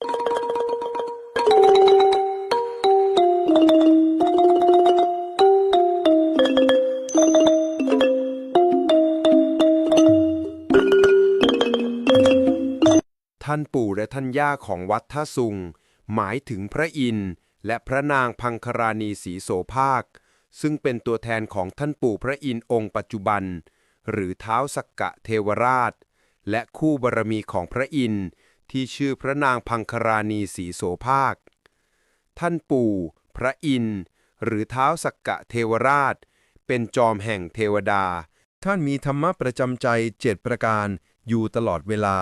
ท่านปู่และท่านย่าของวัดท่าสุง หมายถึงพระอินทร์และพระนางพังคราณีสีโสภาค ซึ่งเป็นตัวแทนของท่านปู่พระอินทร์องค์ปัจจุบัน หรือเท้าสักกะเทวราช และคู่บารมีของพระอินทร์ ที่ชื่อพระนางพังคราณีสีโสภาค ท่านปู่ พระอินทร์หรือเท้าสักกะเทวราช เป็นจอมแห่งเทวดา ท่านมีธรรมะประจำใจเจ็ดประการอยู่ตลอดเวลา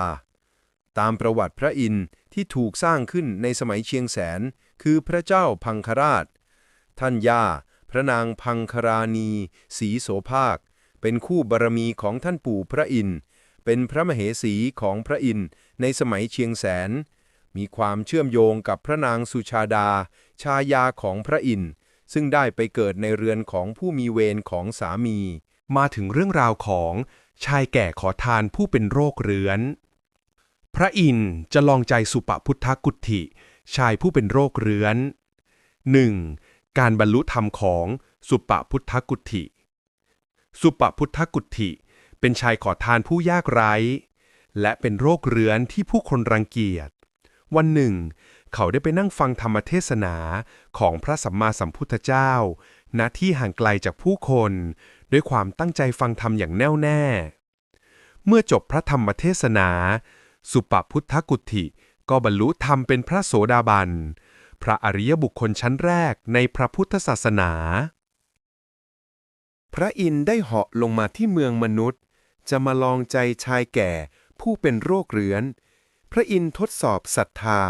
ตามประวัติพระอินทร์ที่ถูกสร้างขึ้นในสมัยเชียงแสน คือพระเจ้าพังคราช ท่านย่า พระนางพังคราณี สีโสภาค เป็นคู่บารมีของท่านปู่พระอินทร์ เป็นพระมเหสีของพระอินทร์ในสมัยเชียงแสน มีความเชื่อมโยงกับพระนางสุชาดา ชายาของพระอินทร์ซึ่งได้ไปเกิดในเรือนของผู้มีเวรของสามี มาถึงเรื่องราวของชายแก่ขอทานผู้เป็นโรคเรื้อน พระอินทร์จะลองใจสุปพุทธกุฏฐิชายผู้เป็นโรคเรื้อน 1. การบรรลุธรรมของสุปพุทธกุฏฐิสุปพุทธกุฏฐิ เป็นชายขอทานผู้ยากไร้ และเป็นโรคเรื้อนที่ผู้คนรังเกียจ วันหนึ่ง เขาได้ไปนั่งฟังธรรมเทศนาของพระสัมมาสัมพุทธเจ้า ณ ที่ห่างไกลจากผู้คน ด้วยความตั้งใจฟังธรรมอย่างแน่วแน่ เมื่อจบพระธรรมเทศนา สุปพุทธกุฏฐิก็บรรลุธรรมเป็นพระโสดาบัน พระอริยบุคคลชั้นแรกในพระพุทธศาสนาพระอินทร์ได้เหาะลงมาที่เมืองมนุษย์ จะมาลองใจชายแก่ ผู้เป็นโรคเรื้อน พระอินทร์ทดสอบศรัทธา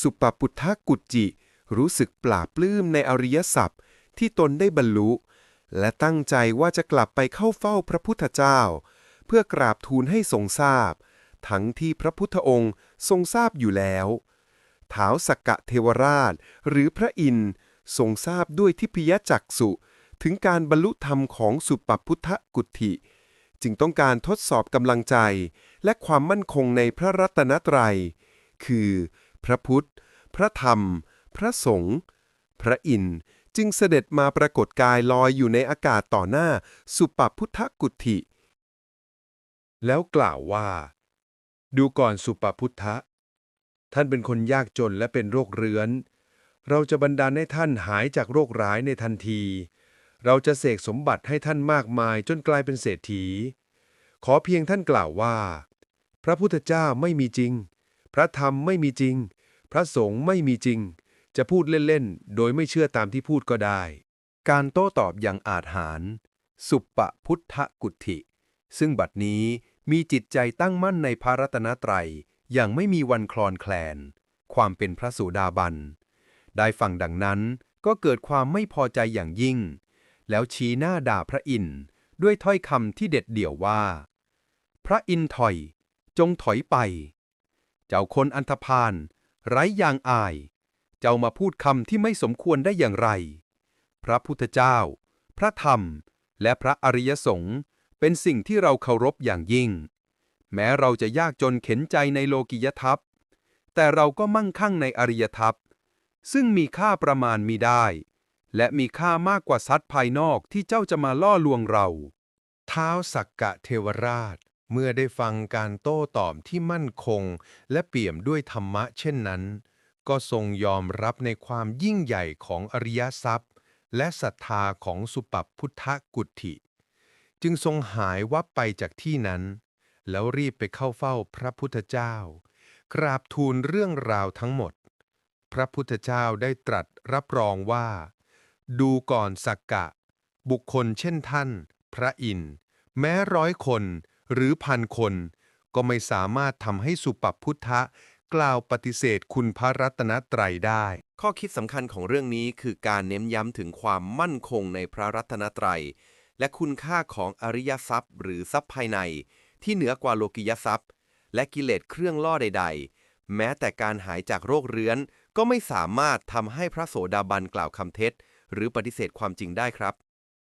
สุปปุทธกุจจิ รู้สึกปลาบปลื้มในอริยสัพที่ตนได้บรรลุ และตั้งใจว่าจะกลับไปเข้าเฝ้าพระพุทธเจ้า เพื่อกราบทูลให้ทรงทราบ ทั้งที่พระพุทธองค์ทรงทราบอยู่แล้วท้าวสักกะเทวราช หรือพระอินทร์ทรงทราบด้วยทิพยจักษุ ถึงการบรรลุธรรมของสุปปุทธกุฏิ จึงต้องการทดสอบกำลังใจ และความมั่นคงในพระรัตนตรัย คือ พระพุทธ พระธรรม พระสงฆ์พระอินทร์จึงเสด็จมาปรากฏกายลอยอยู่ในอากาศต่อหน้าสุปปุทธกุฏิแล้วกล่าวว่า ดูก่อนสุปพุทธะ ท่านเป็นคนยากจนและเป็นโรคเรื้อน เราจะบันดาลให้ท่านหายจากโรคร้ายในทันที เราจะเสกสมบัติให้ท่านมากมายจนกลายเป็นเศรษฐี ขอเพียงท่านกล่าวว่า พระพุทธเจ้าไม่มีจริง พระธรรมไม่มีจริง พระสงฆ์ไม่มีจริง จะพูดเล่น ๆ โดยไม่เชื่อตามที่พูดก็ได้ การโต้ตอบอย่างอาจหาร สุปปพุทธกุฏฐิซึ่งบัดนี้มีจิตใจตั้งมั่นในพระรัตนตรัยอย่างไม่มีวันคลอนแคลน ความเป็นพระสุดาบัน ได้ฟังดังนั้นก็เกิดความไม่พอใจอย่างยิ่ง แล้วชี้หน้าด่าพระอินทร์ด้วยถ้อยคำที่เด็ดเดี่ยวว่า พระอินทร์ถอย จงถอยไป เจ้าคนอันธพาลไร้ยางอาย เจ้ามาพูดคำที่ไม่สมควรได้อย่างไร พระพุทธเจ้า พระธรรม และพระอริยสงฆ์เป็นสิ่งที่เราเคารพอย่างยิ่ง แม้เราจะยากจนเข็นใจในโลกิยทัพแต่เราก็มั่งคั่งในอริยทัพซึ่งมีค่าประมาณมีได้ และมีค่ามากกว่าทรัพย์ภายนอกที่เจ้าจะมาล่อลวงเรา ท้าวสักกะเทวราช เมื่อได้ฟังการโต้ตอบที่มั่นคง และเปี่ยมด้วยธรรมะเช่นนั้น ก็ทรงยอมรับในความยิ่งใหญ่ของอริยทรัพย์ และศรัทธาของสุปปพุทธกุฏิจึงทรงหายวับไปจากที่นั้น แล้วรีบไปเข้าเฝ้าพระพุทธเจ้า กราบทูลเรื่องราวทั้งหมด พระพุทธเจ้าได้ตรัสรับรองว่า ดูก่อนสักกะ บุคคลเช่นท่าน พระอินทร์แม้ร้อยคนหรือพันคน ก็ไม่สามารถทำให้สุปปพุทธะ กล่าวปฏิเสธคุณพระรัตนตรัยได้ ข้อคิดสำคัญของเรื่องนี้คือการเน้นย้ำถึงความมั่นคงในพระรัตนตรัย และคุณค่าของอริยทรัพย์ หรือทรัพย์ภายใน ที่เหนือกว่าโลกิยทรัพย์ และกิเลสเครื่องล่อใด ๆ แม้แต่การหายจากโรคเรื้อนก็ไม่สามารถทำให้พระโสดาบันกล่าวคำเท็จ หรือปฏิเสธความจริงได้ครับ